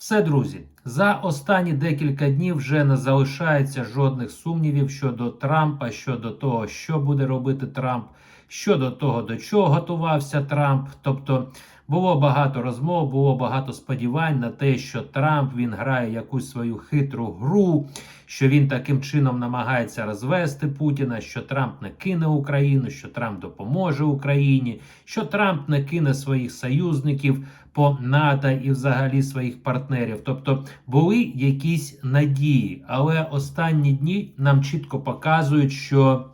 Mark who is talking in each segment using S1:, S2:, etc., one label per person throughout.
S1: Все, друзі, за останні декілька днів вже не залишається жодних сумнівів щодо Трампа, щодо того, що буде робити Трамп, щодо того, до чого готувався Трамп. Тобто було багато розмов, було багато сподівань на те, що Трамп він грає якусь свою хитру гру, що він таким чином намагається розвести Путіна, що Трамп не кине Україну, що Трамп допоможе Україні, що Трамп не кине своїх союзників по НАТО і взагалі своїх партнерів. Тобто були якісь надії, але останні дні нам чітко показують, що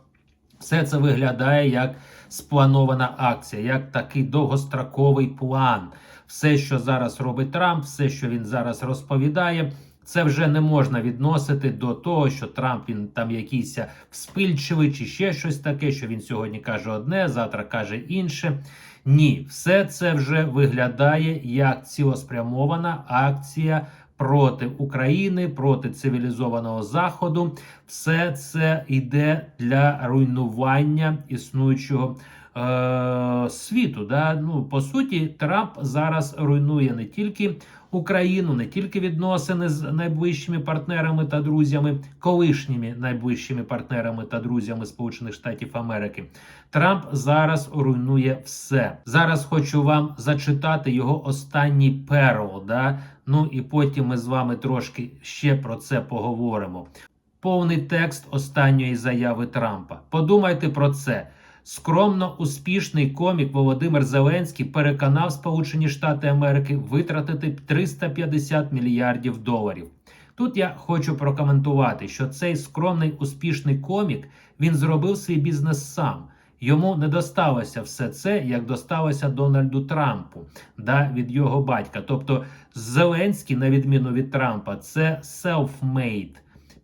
S1: все це виглядає як спланована акція, як такий довгостроковий план. Все, що зараз робить Трамп, все, що він зараз розповідає. Це вже не можна відносити до того, що Трамп він там якийсь вспильчивий чи ще щось таке, що він сьогодні каже одне, завтра каже інше. Ні, все це вже виглядає як цілеспрямована акція проти України, проти цивілізованого заходу. Все це йде для руйнування існуючого е- світу. Да? Ну, по суті, Трамп зараз руйнує не тільки Україну, не тільки відносини з найближчими партнерами та друзями, колишніми найближчими партнерами та друзями Сполучених Штатів Америки. Трамп зараз руйнує все. Зараз хочу вам зачитати його останній перл. Да? Ну і потім ми з вами трошки ще про це поговоримо. Повний текст останньої заяви Трампа. Подумайте про це. Скромно успішний комік Володимир Зеленський переконав Сполучені Штати Америки витратити 350 мільярдів доларів. Тут я хочу прокоментувати, що цей скромний успішний комік він зробив свій бізнес сам. Йому не досталося все це, як досталося Дональду Трампу да, від його батька. Тобто Зеленський, на відміну від Трампа, це self-made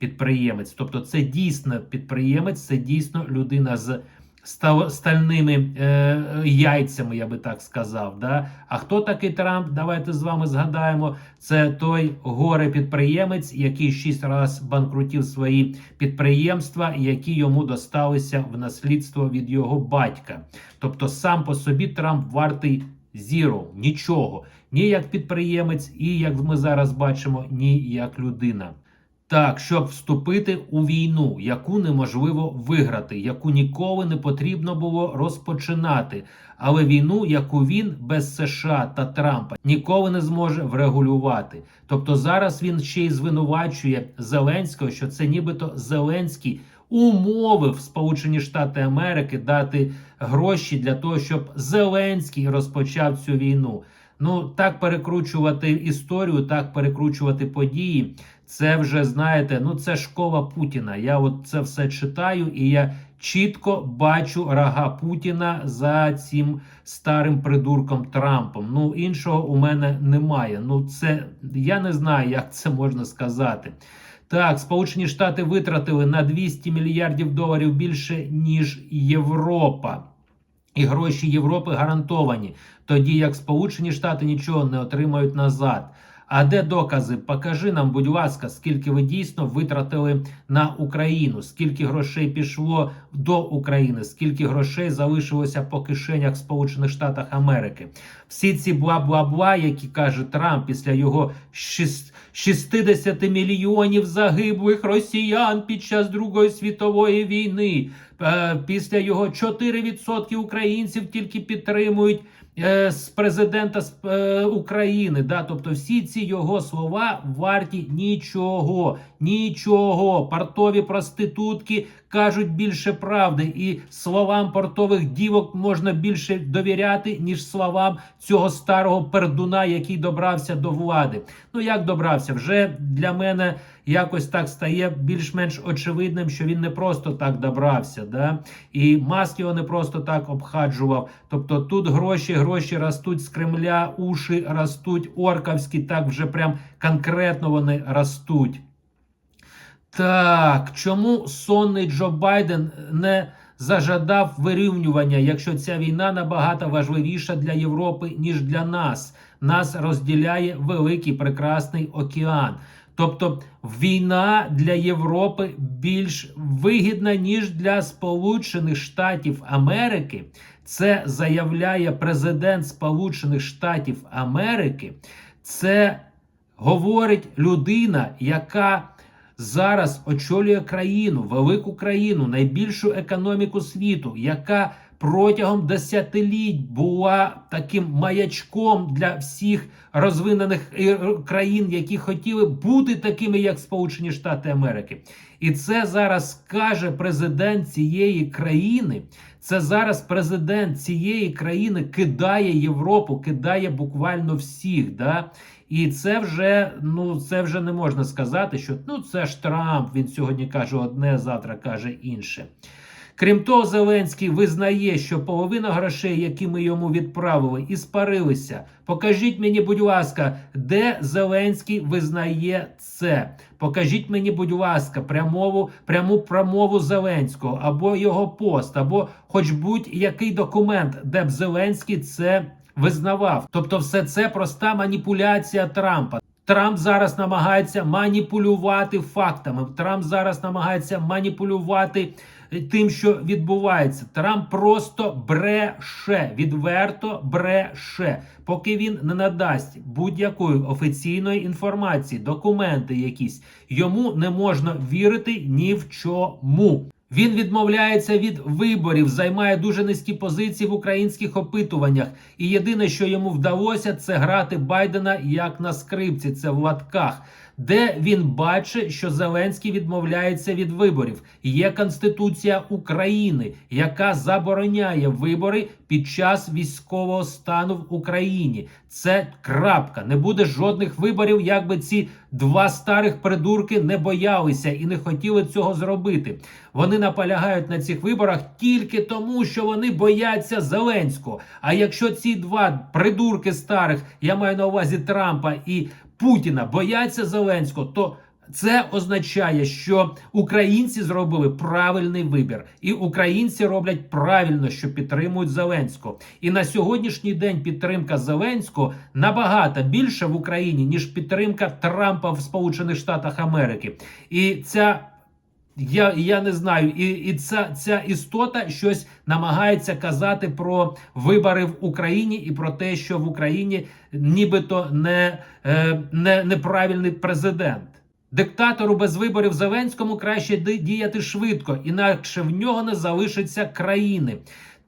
S1: підприємець. Тобто, це дійсно підприємець, це дійсно людина з стальними е, яйцями, я би так сказав. Да? А хто такий Трамп? Давайте з вами згадаємо. Це той горе-підприємець, який шість разів банкрутів свої підприємства, які йому досталися в наслідство від його батька. Тобто, сам по собі Трамп вартий зіро, нічого. Ні як підприємець, і як ми зараз бачимо, ні як людина. Так, щоб вступити у війну, яку неможливо виграти, яку ніколи не потрібно було розпочинати, але війну, яку він без США та Трампа ніколи не зможе врегулювати. Тобто зараз він ще й звинувачує Зеленського, що це нібито Зеленський умовив Сполучені Штати Америки дати гроші для того, щоб Зеленський розпочав цю війну. Ну так перекручувати історію, так перекручувати події. Це вже знаєте, ну це школа Путіна. Я от це все читаю, і я чітко бачу рога Путіна за цим старим придурком Трампом. Ну іншого у мене немає. Ну це я не знаю, як це можна сказати. Так, Сполучені Штати витратили на 200 мільярдів доларів більше ніж Європа. І гроші Європи гарантовані, тоді як Сполучені Штати нічого не отримають назад. А де докази? Покажи нам, будь ласка, скільки ви дійсно витратили на Україну, скільки грошей пішло до України, скільки грошей залишилося по кишенях Сполучених Штатів Америки. Всі ці бла-бла-бла, які каже Трамп після його шіс- 60 мільйонів загиблих росіян під час Другої світової війни. Е, Після його 4% українців тільки підтримують з президента з, е, України. Да? Тобто всі ці його слова варті нічого, нічого. Портові проститутки кажуть більше правди, і словам портових дівок можна більше довіряти, ніж словам цього старого пердуна, який добрався до влади. Ну як добрався? Вже для мене якось так стає більш-менш очевидним, що він не просто так добрався. Да? І Маск його не просто так обхаджував. Тобто тут гроші, гроші ростуть з Кремля, уші ростуть орківські, так вже прям конкретно вони ростуть. Так, чому сонний Джо Байден не зажадав вирівнювання, якщо ця війна набагато важливіша для Європи, ніж для нас? Нас розділяє великий прекрасний океан. Тобто війна для Європи більш вигідна, ніж для Сполучених Штатів Америки. Це заявляє президент Сполучених Штатів Америки. Це говорить людина, яка зараз очолює країну, велику країну, найбільшу економіку світу, яка протягом десятиліть була таким маячком для всіх розвинених е, країн, які хотіли бути такими, як Сполучені Штати Америки. І це зараз каже президент цієї країни. Це зараз президент цієї країни кидає Європу, кидає буквально всіх. Да? І це вже ну це вже не можна сказати, що ну це ж Трамп. Він сьогодні каже одне, завтра каже інше. Крім того, Зеленський визнає, що половина грошей, які ми йому відправили, і спарилися. Покажіть мені, будь ласка, де Зеленський визнає це. Покажіть мені, будь ласка, прямову, пряму промову Зеленського або його пост, або хоч будь-який документ, де б Зеленський це визнавав. Тобто, все це проста маніпуляція Трампа. Трамп зараз намагається маніпулювати фактами. Трамп зараз намагається маніпулювати тим, що відбувається. Трамп просто бреше, відверто бреше, поки він не надасть будь-якої офіційної інформації, документи якісь йому не можна вірити ні в чому. Він відмовляється від виборів, займає дуже низькі позиції в українських опитуваннях. І єдине, що йому вдалося, це грати Байдена як на скрипці. Це в латках. Де він бачить, що Зеленський відмовляється від виборів. Є Конституція України, яка забороняє вибори під час військового стану в Україні. Це крапка. Не буде жодних виборів, якби ці два старих придурки не боялися і не хотіли цього зробити. Вони наполягають на цих виборах тільки тому, що вони бояться Зеленського. А якщо ці два придурки старих, я маю на увазі Трампа і Путіна бояться Зеленського, то це означає, що українці зробили правильний вибір, і українці роблять правильно, що підтримують Зеленського. І на сьогоднішній день підтримка Зеленського набагато більша в Україні ніж підтримка Трампа в Сполучених Штатах Америки. І ця я я не знаю, і і ця ця істота щось намагається казати про вибори в Україні і про те, що в Україні нібито не, е, не неправильний президент. Диктатору без виборів Зеленському краще діяти швидко, інакше в нього не залишиться країни.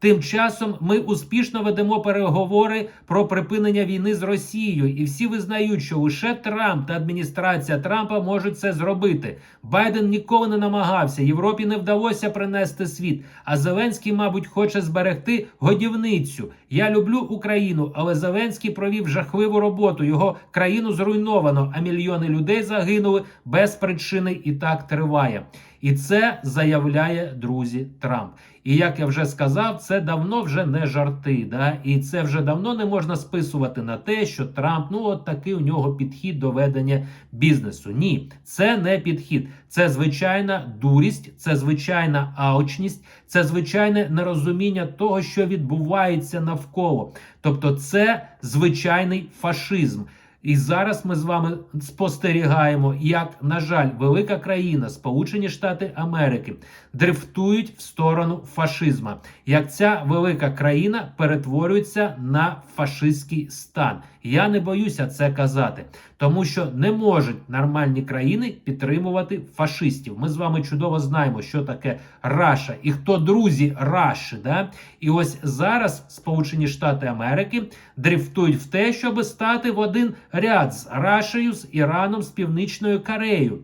S1: Тим часом ми успішно ведемо переговори про припинення війни з Росією, і всі визнають, що лише Трамп та адміністрація Трампа можуть це зробити. Байден ніколи не намагався. Європі не вдалося принести світ. А Зеленський, мабуть, хоче зберегти годівницю. Я люблю Україну, але Зеленський провів жахливу роботу. Його країну зруйновано, а мільйони людей загинули без причини, і так триває. І це заявляє друзі Трамп. І як я вже сказав, це давно вже не жарти. Да? І це вже давно не можна списувати на те, що Трамп ну от такий у нього підхід до ведення бізнесу. Ні, це не підхід, це звичайна дурість, це звичайна аочність, це звичайне нерозуміння того, що відбувається навколо. Тобто, це звичайний фашизм. І зараз ми з вами спостерігаємо, як, на жаль, велика країна, Сполучені Штати Америки, дрифтують в сторону фашизма. Як ця велика країна перетворюється на фашистський стан. Я не боюся це казати, тому що не можуть нормальні країни підтримувати фашистів. Ми з вами чудово знаємо, що таке Раша і хто друзі Раші. Да? І ось зараз Сполучені Штати Америки дрифтують в те, щоб стати в один ряд з Рашею, з Іраном, з Північною Кореєю.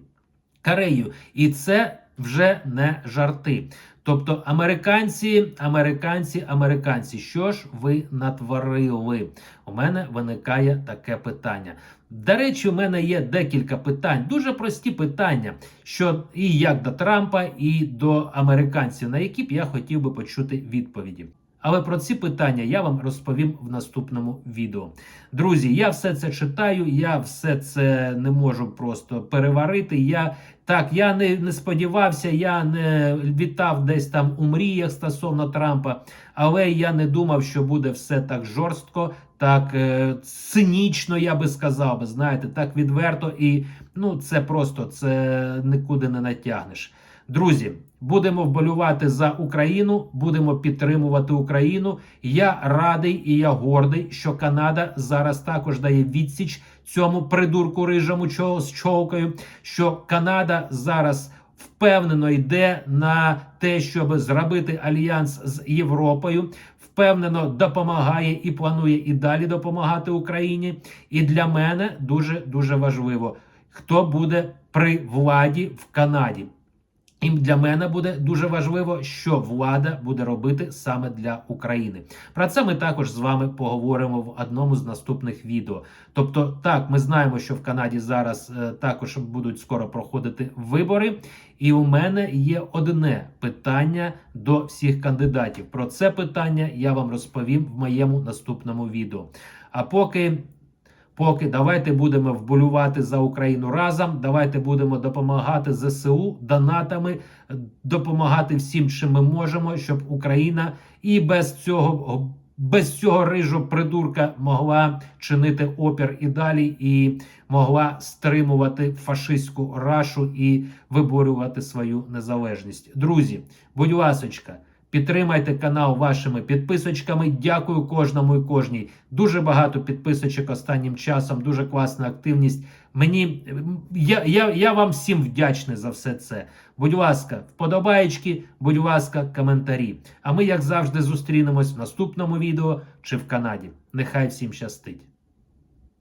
S1: Корею. І це вже не жарти. Тобто американці, американці, американці, що ж ви натворили? У мене виникає таке питання. До речі, у мене є декілька питань, дуже прості питання, що і як до Трампа, і до американців, на які б я хотів би почути відповіді. Але про ці питання я вам розповім в наступному відео. Друзі, я все це читаю, я все це не можу просто переварити. Я так, я не не сподівався, я не вітав десь там у мріях стосовно Трампа, але я не думав, що буде все так жорстко, так е, цинічно, я би сказав, знаєте, так відверто і ну це просто це нікуди не натягнеш. Друзі, будемо вболювати за Україну, будемо підтримувати Україну. Я радий і я гордий, що Канада зараз також дає відсіч цьому придурку рижому чо- з човкою. Що Канада зараз впевнено йде на те, щоб зробити альянс з Європою. Впевнено допомагає і планує і далі допомагати Україні. І для мене дуже дуже важливо, хто буде при владі в Канаді. І для мене буде дуже важливо, що влада буде робити саме для України. Про це ми також з вами поговоримо в одному з наступних відео. Тобто, так, ми знаємо, що в Канаді зараз е, також будуть скоро проходити вибори. І у мене є одне питання до всіх кандидатів. Про це питання я вам розповім в моєму наступному відео. А поки. Поки давайте будемо вболювати за Україну разом. Давайте будемо допомагати ЗСУ донатами, е, допомагати всім, чим ми можемо, щоб Україна і без цього без цього рижу придурка могла чинити опір і далі, і могла стримувати фашистську рашу і виборювати свою незалежність. Друзі, будь ласочка. Підтримайте канал вашими підписочками. Дякую кожному і кожній. Дуже багато підписочок останнім часом, дуже класна активність. Мені я, я, я вам всім вдячний за все це. Будь ласка, вподобаєчки, будь ласка, коментарі. А ми, як завжди, зустрінемось в наступному відео чи в Канаді. Нехай всім щастить.